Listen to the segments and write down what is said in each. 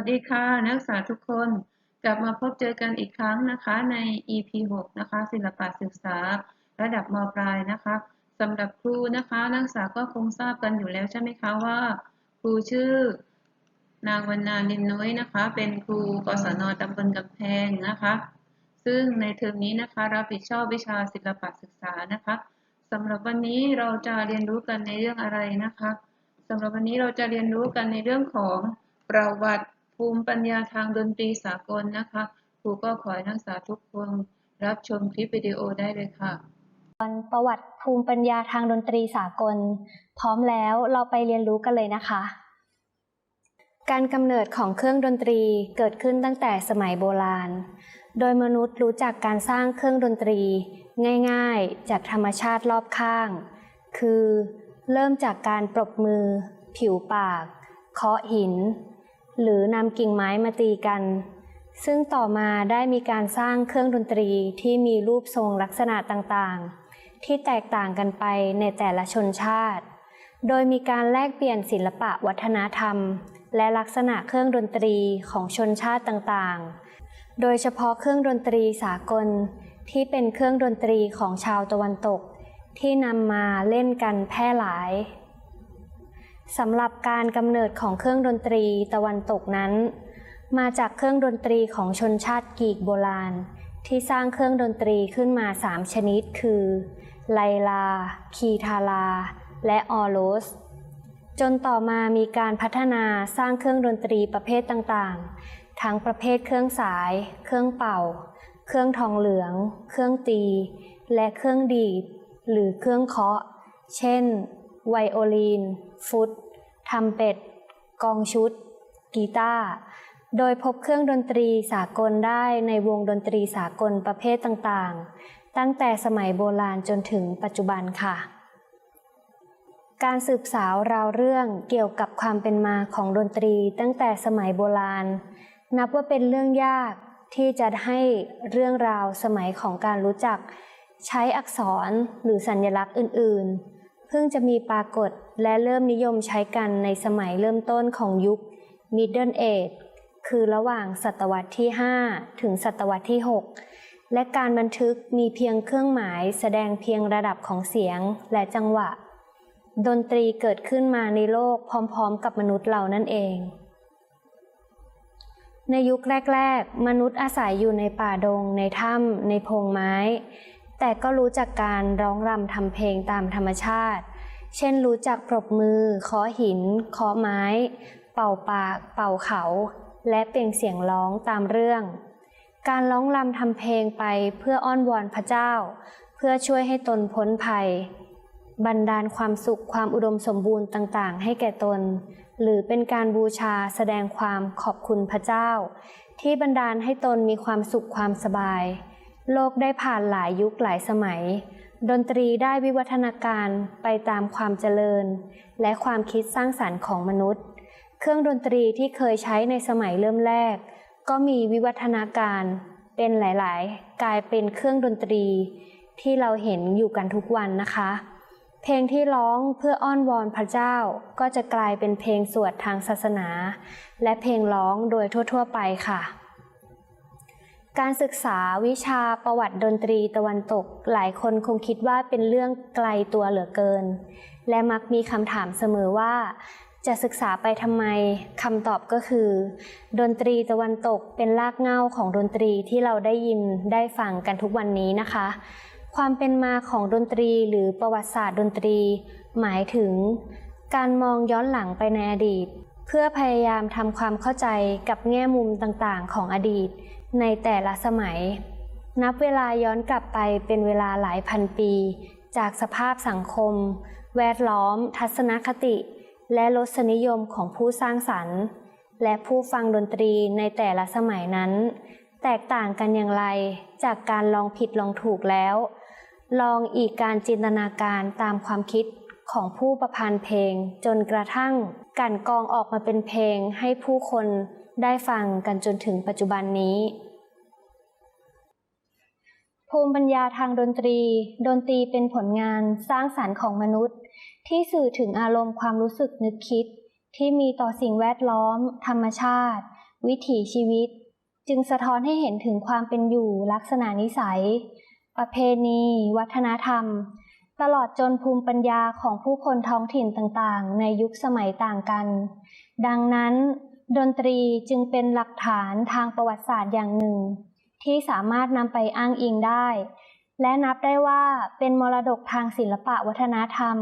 วัสดีค่ะ นักศึกษาทุกคน กลับมาพบเจอกันอีกครั้งนะคะใน EP 6 นะคะ ศิลปะศึกษา ระดับมปลายนะคะสำหรับครูนะคะ นักศึกษาก็คงทราบกันอยู่แล้วใช่ไหมคะว่า ครูชื่อนางวรรณานิมน้อยนะคะ เป็นครูกศนตำบลกำแพงนะคะ ซึ่งในเทอมนี้นะคะรับผิดชอบวิชาศิลปะศึกษานะคะสำหรับวันนี้เราจะเรียนรู้กันในเรื่องอะไรนะคะสำหรับวันนี้เราจะเรียนรู้กันในเรื่องของประวัติ ภูมิปัญญาทางดนตรีสากลนะคะ ครูก็ขอให้นักศึกษาทุกคนรับชมคลิปวิดีโอได้เลยค่ะประวัติภูมิปัญญาทางดนตรีสากล พร้อมแล้วเราไปเรียนรู้กันเลยนะคะ การกำเนิดของเครื่องดนตรีเกิดขึ้นตั้งแต่สมัยโบราณ โดยมนุษย์รู้จักการสร้างเครื่องดนตรี ง่ายๆ จากธรรมชาติรอบข้าง คือ เริ่มจากการปรบมือ ผิวปาก เคาะหิน หรือนำกิ่งไม้มาตีกัน ซึ่งต่อมาได้มีการสร้างเครื่องดนตรีที่มีรูปทรงลักษณะต่างๆ ที่แตกต่างกันไปในแต่ละชนชาติ โดยมีการแลกเปลี่ยนศิลปะวัฒนธรรม และลักษณะเครื่องดนตรีของชนชาติต่างๆ โดยเฉพาะเครื่องดนตรีสากลที่เป็นเครื่องดนตรีของชาวตะวันตก ที่นำมาเล่นกันแพร่หลาย สำหรับการกำเนิดของเครื่องดนตรีตะวันตกนั้น มาจากเครื่องดนตรีของชนชาติกรีกโบราณ ที่สร้างเครื่องดนตรีขึ้นมาสามชนิดคือ ไลลา คีทาลา และออโรส จนต่อมามีการพัฒนาสร้างเครื่องดนตรีประเภทต่างๆ ทั้งประเภทเครื่องสาย เครื่องเป่า เครื่องทองเหลือง เครื่องตี และเครื่องดีด หรือเครื่องเคาะ เช่น ไวโอลิน ฟุตทัมเป็ด กองชุด กีตาร์โดยพบเครื่องดนตรีสากลได้ในวงดนตรีสากลประเภทต่างๆ ตั้งแต่สมัยโบราณจนถึงปัจจุบันค่ะ การสืบสาวราวเรื่องเกี่ยวกับความเป็นมาของดนตรีตั้งแต่สมัยโบราณ นับว่าเป็นเรื่องยากที่จะให้เรื่องราวสมัยของการรู้จัก ใช้อักษรหรือสัญลักษณ์อื่นๆ เพิ่งจะมีปรากฏและเริ่มนิยมใช้กันในสมัยเริ่มต้นของยุค Middle Age คือระหว่างศตวรรษที่ 5 ถึงศตวรรษที่ 6 และการบันทึกมีเพียงเครื่องหมายแสดงเพียงระดับของเสียงและจังหวะ ดนตรีเกิดขึ้นมาในโลกพร้อมๆ กับมนุษย์เรานั่นเอง ในยุคแรก ๆ มนุษย์อาศัยอยู่ในป่าดง ในถ้ำในพงไม้ แต่ก็รู้จักการร้องรำทำเพลงตามธรรมชาติ เช่นรู้จักปรบมือเคาะหินเคาะไม้ เป่าปาก เป่าเขา และเปล่งเสียงร้องตามเรื่อง การร้องรำทำเพลงไปเพื่ออ้อนวอนพระเจ้า เพื่อช่วยให้ตนพ้นภัย บันดาลความสุขความอุดมสมบูรณ์ต่าง ๆ ให้แก่ตน หรือเป็นการบูชาแสดงความขอบคุณพระเจ้า ที่บันดาลให้ตนมีความสุขความสบาย โลกได้ผ่านหลายยุคหลายสมัย ดนตรีได้วิวัฒนาการไปตามความเจริญ และความคิดสร้างสรรค์ของมนุษย์ เครื่องดนตรีที่เคยใช้ในสมัยเริ่มแรก ก็มีวิวัฒนาการเป็นหลายๆ กลายเป็นเครื่องดนตรี ที่เราเห็นอยู่กันทุกวันนะคะ เพลงที่ร้องเพื่ออ้อนวอนพระเจ้าก็จะกลายเป็นเพลงสวดทางศาสนา และเพลงร้องโดยทั่ว ๆ ไปค่ะ การศึกษาวิชาประวัติดนตรีตะวันตก หลายคนคงคิดว่าเป็นเรื่องไกลตัวเหลือเกิน และมักมีคำถามเสมอว่า จะศึกษาไปทำไมคำตอบก็คือ ดนตรีตะวันตกเป็นรากเหง้าของดนตรีที่เราได้ยินได้ฟังกันทุกวันนี้นะคะ ความเป็นมาของดนตรีหรือประวัติศาสตร์ดนตรี หมายถึง การมองย้อนหลังไปในอดีต เพื่อพยายามทำความเข้าใจกับแง่มุมต่างๆ ของอดีต ในแต่ละสมัย นับเวลาย้อนกลับไปเป็นเวลาหลายพันปี จากสภาพสังคม แวดล้อม ทัศนคติ และรสนิยมของผู้สร้างสรรค์ และผู้ฟังดนตรีในแต่ละสมัยนั้น แตกต่างกันอย่างไรจากการลองผิดลองถูกแล้ว ลองอีกการจินตนาการตามความคิดของผู้ประพันธ์เพลงจนกระทั่ง กันกองออกมาเป็นเพลงให้ผู้คน ได้ฟังกันจนถึงปัจจุบันนี้ ภูมิปัญญาทางดนตรี ดนตรีเป็นผลงานสร้างสรรค์ของมนุษย์ ที่สื่อถึงอารมณ์ความรู้สึกนึกคิด ที่มีต่อสิ่งแวดล้อม ธรรมชาติ วิถีชีวิต จึงสะท้อนให้เห็นถึงความเป็นอยู่ลักษณะนิสัย ประเพณี วัฒนธรรม ตลอดจนภูมิปัญญาของผู้คนท้องถิ่นต่างๆ ในยุคสมัยต่างกัน ดังนั้น ดนตรีจึงเป็นหลักฐานทางประวัติศาสตร์อย่างหนึ่ง ที่สามารถนำไปอ้างอิงได้ และนับได้ว่าเป็นมรดกทางศิลปะวัฒนธรรม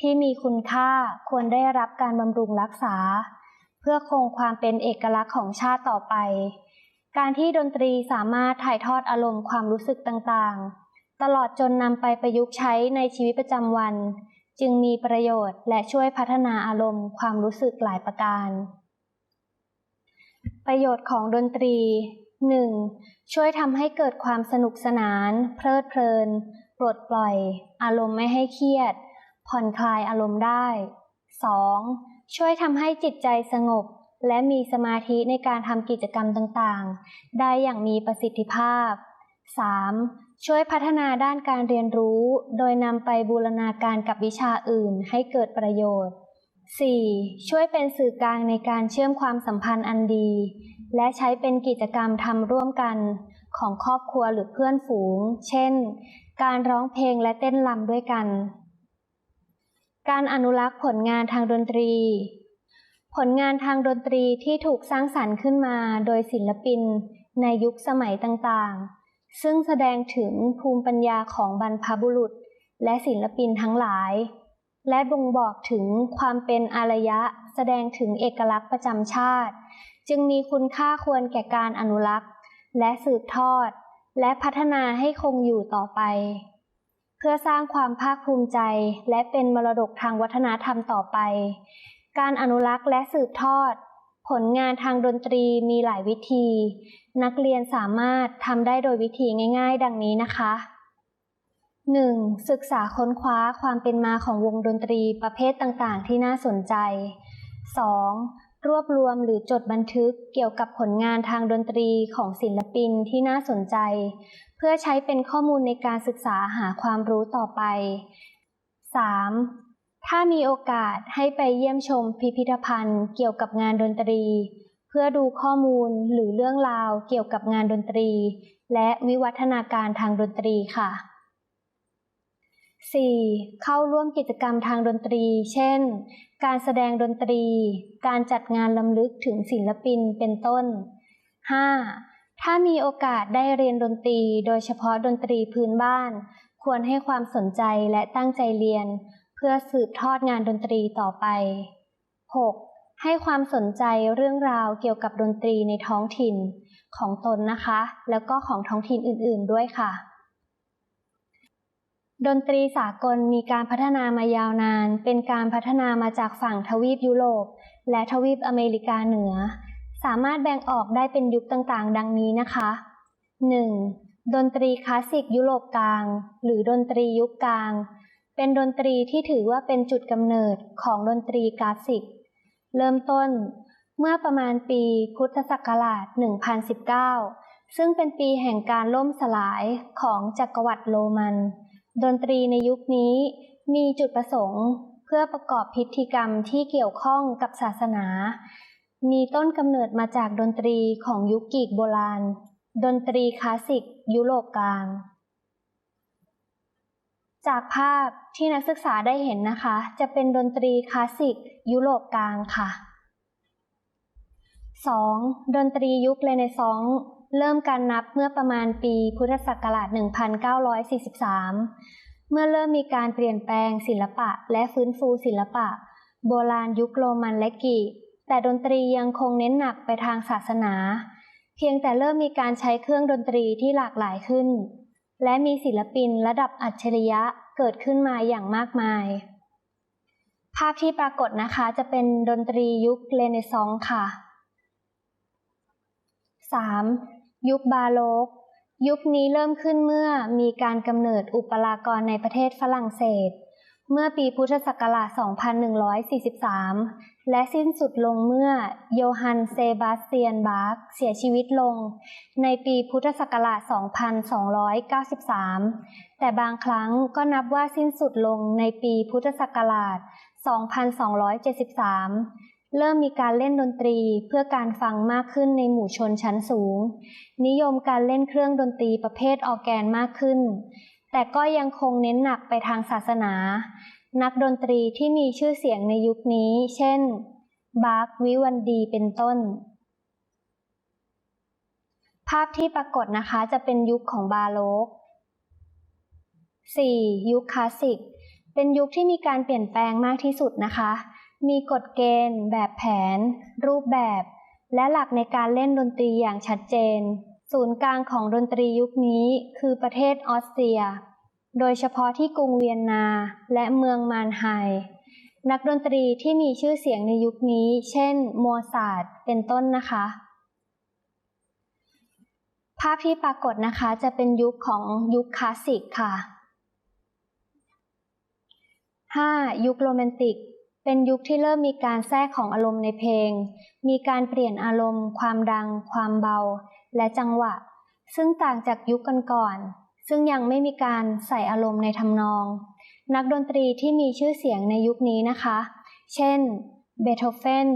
ที่มีคุณค่าควรได้รับการบำรุงรักษา เพื่อคงความเป็นเอกลักษณ์ของชาติต่อไป การที่ดนตรีสามารถถ่ายทอดอารมณ์ความรู้สึกต่างๆ ตลอดจนนำไปประยุกต์ใช้ในชีวิตประจำวัน จึงมีประโยชน์และช่วยพัฒนาอารมณ์ความรู้สึกหลายประการ ประโยชน์ของดนตรี 1. ช่วยทำให้เกิดความสนุกสนาน เพลิดเพลิน ปลดปล่อย อารมณ์ไม่ให้เครียด ผ่อนคลายอารมณ์ได้ 2. ช่วยทำให้จิตใจสงบ และมีสมาธิในการทำกิจกรรมต่างๆ ได้อย่างมีประสิทธิภาพ 3. ช่วยพัฒนาด้านการเรียนรู้ โดยนำไปบูรณาการกับวิชาอื่นให้เกิดประโยชน์ 4. ช่วยเป็นสื่อกลางในการเชื่อมความสัมพันธ์อันดี และใช้เป็นกิจกรรมทำร่วมกันของครอบครัวหรือเพื่อนฝูง เช่น การร้องเพลงและเต้นรำด้วยกัน การอนุรักษ์ผลงานทางดนตรี ผลงานทางดนตรีที่ถูกสร้างสรรค์ขึ้นมาโดยศิลปินในยุคสมัยต่างๆ ซึ่งแสดงถึงภูมิปัญญาของบรรพบุรุษ และศิลปินทั้งหลาย และบ่งบอกถึงความเป็นอารยะ แสดงถึงเอกลักษณ์ประจำชาติ จึงมีคุณค่าควรแก่การอนุรักษ์ และสืบทอด และพัฒนาให้คงอยู่ต่อไป เพื่อสร้างความภาคภูมิใจ และเป็นมรดกทางวัฒนธรรมต่อไป การอนุรักษ์และสืบทอด ผลงานทางดนตรีมีหลายวิธี นักเรียนสามารถทำได้โดยวิธีง่าย ๆ ดังนี้นะคะ 1. ศึกษาค้นคว้าความเป็นมาของวงดนตรีประเภทต่างๆ ที่น่าสนใจ 2. รวบรวมหรือจดบันทึกเกี่ยวกับผลงานทางดนตรีของศิลปินที่น่าสนใจ เพื่อใช้เป็นข้อมูลในการศึกษาหาความรู้ต่อไป 3. ถ้ามีโอกาสให้ไปเยี่ยมชมพิพิธภัณฑ์เกี่ยวกับงานดนตรี เพื่อดูข้อมูลหรือเรื่องราวเกี่ยวกับงานดนตรี และวิวัฒนาการทางดนตรีค่ะ 4. เข้าร่วมกิจกรรมทางดนตรี เช่น การแสดงดนตรี การจัดงานลำลึกถึงศิลปินเป็นต้น 5. ถ้ามีโอกาสได้เรียนดนตรี โดยเฉพาะดนตรีพื้นบ้าน ควรให้ความสนใจและตั้งใจเรียน เพื่อสืบทอดงานดนตรีต่อไป 6. ให้ความสนใจเรื่องราวเกี่ยวกับดนตรีในท้องถิ่น ของตนนะคะ แล้วก็ของท้องถิ่นอื่น ๆ ด้วยค่ะ ดนตรีสากลมีการพัฒนามายาวนาน เป็นการพัฒนามาจากฝั่งทวีปยุโรป และทวีปอเมริกาเหนือ สามารถแบ่งออกได้เป็นยุคต่างๆ ดังนี้นะคะ 1. ดนตรีคลาสสิกยุโรปกลาง หรือดนตรียุคกลาง เป็นดนตรีที่ถือว่าเป็นจุดกำเนิดของดนตรีคลาสสิก เริ่มต้น เมื่อประมาณปีพุทธศักราช 1019 ซึ่งเป็นปีแห่งการล่มสลายของจักรวรรดิโรมัน ดนตรีในยุคนี้มีจุดประสงค์เพื่อประกอบพิธีกรรมที่เกี่ยวข้องกับศาสนา มีต้นกำเนิดมาจากดนตรีของยุคกรีกโบราณ ดนตรีคลาสสิกยุโรปกลาง จากภาพที่นักศึกษาได้เห็นนะคะ จะเป็นดนตรีคลาสสิกยุโรปกลางค่ะ 2. ดนตรียุคเรเนซองส์ เริ่มการนับเมื่อประมาณปีพุทธศักราช 1943 เมื่อเริ่มมีการเปลี่ยนแปลงศิลปะและฟื้นฟูศิลปะ โบราณยุคโรมันและกรีกแต่ดนตรียังคงเน้นหนักไปทางศาสนา เพียงแต่เริ่มมีการใช้เครื่องดนตรีที่หลากหลายขึ้น และมีศิลปินระดับอัจฉริยะเกิดขึ้นมาอย่างมากมาย ภาพที่ปรากฏนะคะจะเป็นดนตรียุคเรเนซองส์ค่ะ 3. ยุคบาโลก ยุคนี้เริ่มขึ้นเมื่อมีการกำเนิดอุปรากรในประเทศฝรั่งเศส เมื่อปีพุทธศักราช 2143 และสิ้นสุดลงเมื่อโยฮันเซบาสเตียนบาร์กเสียชีวิตลง ในปีพุทธศักราช 2293 แต่บางครั้งก็นับว่าสิ้นสุดลงในปีพุทธศักราช 2273 เริ่มมีการเล่นดนตรีเพื่อการฟังมากขึ้นในหมู่ชนชั้นสูง นิยมการเล่นเครื่องดนตรีประเภทออแกนมากขึ้น แต่ก็ยังคงเน้นหนักไปทางศาสนา นักดนตรีที่มีชื่อเสียงในยุคนี้ เช่น บาร์กวิวันดีเป็นต้น ภาพที่ปรากฏนะคะจะเป็นยุคของบาโลก 4. ยุคคลาสสิก เป็นยุคที่มีการเปลี่ยนแปลงมากที่สุดนะคะ มีกฎเกณฑ์ แบบแผน รูปแบบ และหลักในการเล่นดนตรีอย่างชัดเจน ศูนย์กลางของดนตรียุคนี้คือประเทศออสเตรีย โดยเฉพาะที่กรุงเวียนนาและเมืองมานไฮนักดนตรีที่มีชื่อเสียงในยุคนี้ เช่นโมซาร์เป็นต้นนะคะ ภาพที่ปรากฏนะคะจะเป็นยุคของยุคคลาสสิกค่ะ 5. ยุคโรแมนติก เป็นยุคที่เริ่มมีการแทรกของอารมณ์ในเพลง มีการเปลี่ยนอารมณ์ ความดัง ความเบา และจังหวะ ซึ่งต่างจากยุคก่อนๆซึ่งยังไม่มีการใส่อารมณ์ในทำนอง นักดนตรีที่มีชื่อเสียงในยุคนี้นะคะ เช่น เบโธเฟน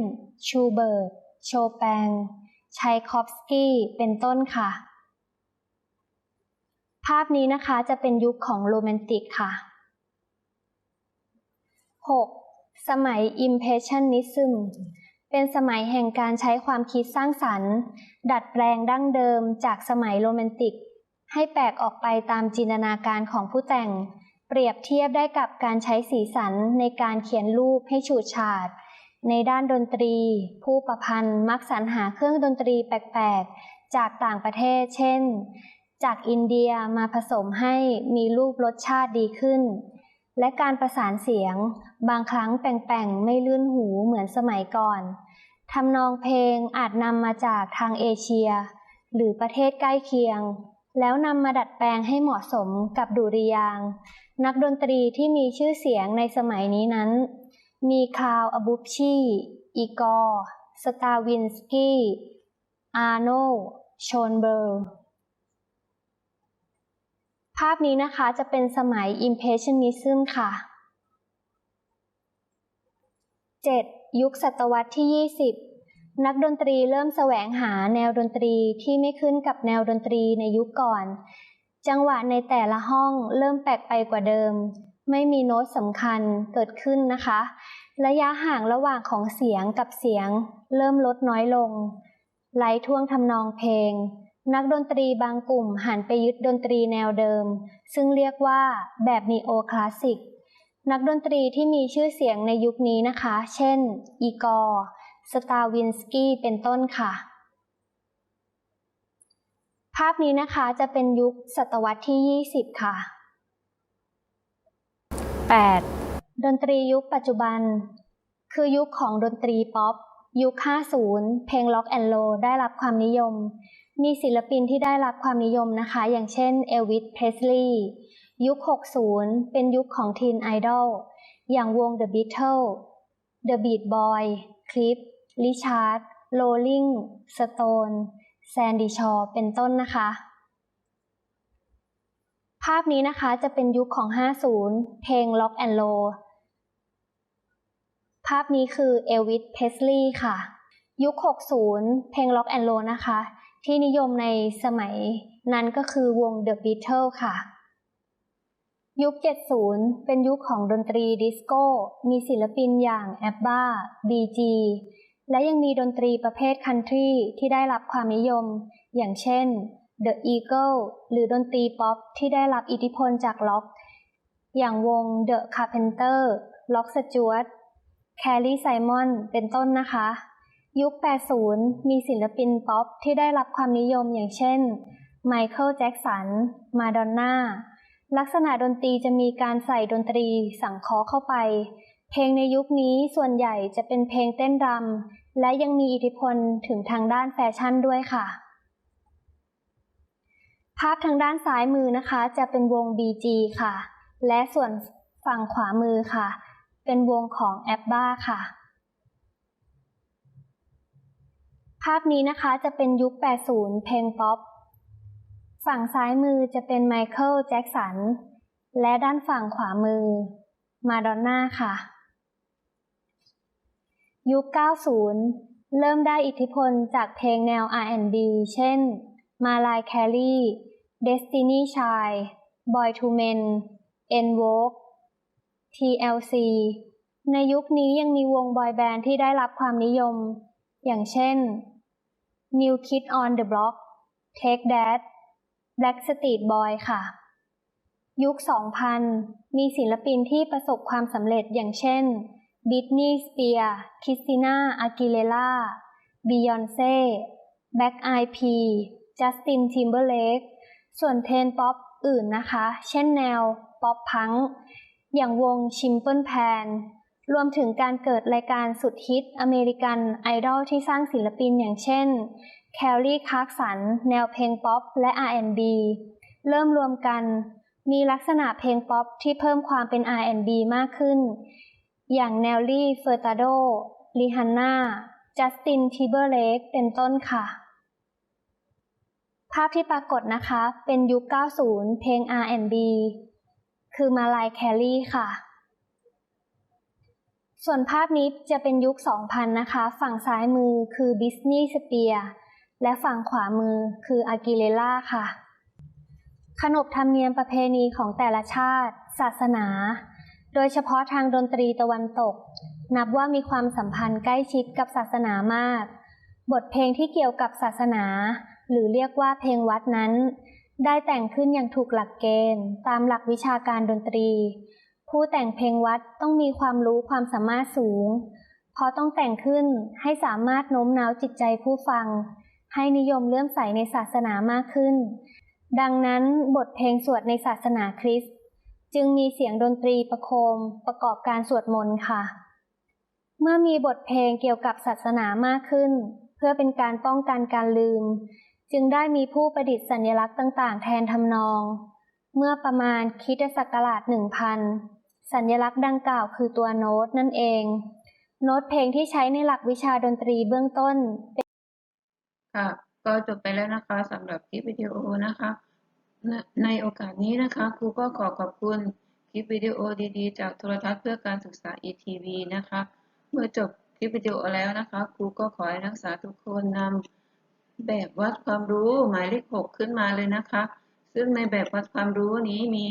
ชูเบิร์ต โชแปง ชัยคอฟสกี้ เป็นต้นค่ะ ภาพนี้นะคะจะเป็นยุคของโรแมนติกค่ะ 6. สมัย Impressionism เป็นสมัยแห่งการใช้ความคิดสร้างสรรค์ ดัดแปลงดั้งเดิมจากสมัยโรแมนติก ให้แปลกออกไปตามจินตนาการของผู้แต่ง เปรียบเทียบได้กับการใช้สีสันในการเขียนรูปให้ฉูดฉาด ในด้านดนตรี ผู้ประพันธ์มักสรรหาเครื่องดนตรีแปลกๆ จากต่างประเทศ เช่น จากอินเดียมาผสมให้มีรูปรสชาติดีขึ้น และการประสานเสียง บางครั้งแป่งๆ ไม่ลื่นหูเหมือนสมัยก่อน ทำนองเพลงอาจนำมาจากทางเอเชีย หรือประเทศใกล้เคียง แล้วนำมาดัดแปลงให้เหมาะสมกับดุริยาง นักดนตรีที่มีชื่อเสียงในสมัยนี้นั้น มีคาวอบุปชีอีกอร์สตาวินสกี้อาร์โน โชนเบอร์ ภาพนี้นะคะจะเป็นสมัย Impressionism ค่ะ 7. ยุคศตวรรษที่ 20 นักดนตรีเริ่มแสวงหาแนวดนตรีที่ไม่ขึ้นกับแนวดนตรีในยุคก่อน จังหวะในแต่ละห้องเริ่มแปลกไปกว่าเดิม ไม่มีโน้ตสำคัญเกิดขึ้นนะคะ ระยะห่างระหว่างของเสียงกับเสียง เริ่มลดน้อยลงไล่ท่วงทำนองเพลง นักดนตรีบางกลุ่มหันไปยึดดนตรีแนวเดิม ซึ่งเรียกว่าแบบนีโอคลาสสิก นักดนตรีที่มีชื่อเสียงในยุคนี้นะคะ เช่น อีกอร์สตาวินสกี้ เป็นต้นค่ะ ภาพนี้นะคะจะเป็นยุคศตวรรษที่ 20 ค่ะ 8. ดนตรียุคปัจจุบัน คือยุคของดนตรีป๊อป ยุค 50 เพลงล็อกแอนด์โรได้รับความนิยม มีศิลปินที่ได้รับความนิยมนะคะ อย่างเช่นเอลวิสเพรสลีย์ยุค 60 เป็นยุคของทีนไอดอล อย่างวง The Beatles The Beat Boy คลิปริชาร์ดโรลลิงสโตนแซนดี้ชอว์เป็นต้นนะคะ ภาพนี้นะคะจะเป็นยุคของ 50 เพลง Rock and Roll ภาพนี้คือเอลวิสเพสลีย์ค่ะ ยุค 60 เพลง Rock and Roll นะคะ ที่นิยมในสมัยนั้นก็คือวง The Beatles ค่ะ ยุค 70 เป็นยุคของดนตรีดิสโก้ มีศิลปินอย่างแอบบ้า BG และยังมีดนตรีประเภทคันทรีที่ได้รับความนิยม อย่างเช่น The Eagle หรือดนตรีป๊อปที่ได้รับอิทธิพลจากล็อก อย่างวง The Carpenter ล็อกสจวตแคลรี่ไซมอน เป็นต้นนะคะ ยุค 80 มีศิลปินป๊อปที่ได้รับความนิยมอย่างเช่น ไมเคิลแจ็กสัน มาดอนน่า ลักษณะดนตรีจะมีการใส่ดนตรีสังเคราะห์เข้าไป เพลงในยุคนี้ส่วนใหญ่จะเป็นเพลงเต้นรำ และยังมีอิทธิพลถึงทางด้านแฟชั่นด้วยค่ะ ภาพทางด้านซ้ายมือนะคะ จะเป็นวง BG ค่ะ และส่วนฝั่งขวามือค่ะ เป็นวงของแอปบ้าค่ะ ภาพนี้นะคะจะเป็นยุค 80 เพลงป๊อป ฝั่งซ้ายมือจะเป็นไมเคิลแจ็กสัน และด้านฝั่งขวามือ มาดอนน่าค่ะ ยุค 90 เริ่มได้อิทธิพลจากเพลงแนว R&B เช่น Mariah Carey Destiny Child Boy to Men En Vogue TLC ในยุคนี้ยังมีวงบอยแบนด์ที่ได้รับความนิยม อย่างเช่น New Kid on the Block Take That Blackstreet Boy ค่ะ ยุค 2000 มีศิลปินที่ประสบความสำเร็จอย่างเช่น Britney Spears Christina Aguilera Beyonce Black Eyed Peas Justin Timberlake ส่วนเทนป๊อปอื่นนะคะ เช่นแนว ป๊อปพัง อย่างวง Simple Plan รวมถึงการเกิดรายการสุดฮิตอเมริกันไอดอลที่สร้างศิลปินอย่างเช่นแคลรี่คาร์สัน แนวเพลงป๊อปและ R&B เริ่มรวมกัน มีลักษณะเพลงป๊อปที่เพิ่มความเป็น R&B มากขึ้น อย่างแนลลี่เฟอร์ตาโดริฮันนาจัสตินทิเบอร์เลกเป็นต้นค่ะ ภาพที่ปรากฏนะคะ เป็นยุค 90 เพลง R&B คือมาลายแคลรี่ค่ะ ส่วนภาพนี้จะเป็นยุค 2000 นะคะ ฝั่งซ้ายมือคือบิสนีย์สเปียและฝั่งขวามือคืออากิเลล่าค่ะ ขนบธรรมเนียมประเพณีของแต่ละชาติ ศาสนา โดยเฉพาะทางดนตรีตะวันตก นับว่ามีความสัมพันธ์ใกล้ชิดกับศาสนามาก บทเพลงที่เกี่ยวกับศาสนา หรือเรียกว่าเพลงวัดนั้น ได้แต่งขึ้นอย่างถูกหลักเกณฑ์ ตามหลักวิชาการดนตรี ผู้แต่งเพลงวัดต้องมีความรู้ความสามารถสูง เพราะต้องแต่งขึ้นให้สามารถโน้มน้าวจิตใจผู้ฟัง ให้นิยมเลื่อมใสในศาสนามากขึ้น ดังนั้นบทเพลงสวดในศาสนาคริสต์จึงมีเสียงดนตรีประโคมประกอบการสวดมนต์ค่ะ เมื่อมีบทเพลงเกี่ยวกับศาสนามากขึ้น เพื่อเป็นการป้องกันการลืม จึงได้มีผู้ประดิษฐ์สัญลักษณ์ต่าง ๆ แทนทำนอง เมื่อประมาณคริสตศักราช1000 สัญลักษณ์ดังกล่าวคือตัวโน้ตนั่นเอง โน้ตเพลงที่ใช้ในหลักวิชาดนตรีเบื้องต้น ค่ะ ก็จบไปแล้วนะคะสำหรับคลิปวิดีโอนะคะในในโอกาสนี้นะคะครูก็ขอขอบคุณคลิปวิดีโอดีๆ จากโทรทัศน์เพื่อการศึกษา ETV นะคะ เมื่อจบคลิปวิดีโอแล้วนะคะครูก็ขอให้นักศึกษาทุกคนนำแบบวัดความรู้หมายเลข 6 ขึ้นมาเลยนะคะ ซึ่งในแบบวัดความรู้นี้มี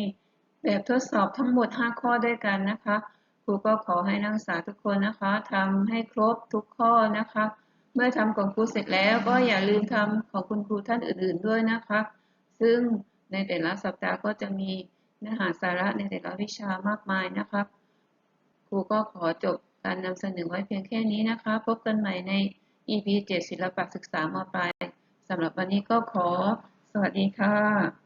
แบบทดสอบทั้งหมด 5 ข้อด้วยกันนะคะ ครูก็ขอให้นักศึกษาทุกคนนะคะทำให้ครบทุกข้อนะคะ เมื่อทำของครูเสร็จแล้วก็อย่าลืมทำของคุณครูท่านอื่น ๆด้วยนะคะ ซึ่งในแต่ละสัปดาห์ก็จะมีเนื้อหาสาระในแต่ละวิชามากมายนะครับ ครูก็ขอจบการนำเสนอไว้เพียงแค่นี้นะคะ พบกันใหม่ใน EP 7 ศิลปะศึกษามปลายสำหรับวันนี้ก็ขอสวัสดีค่ะ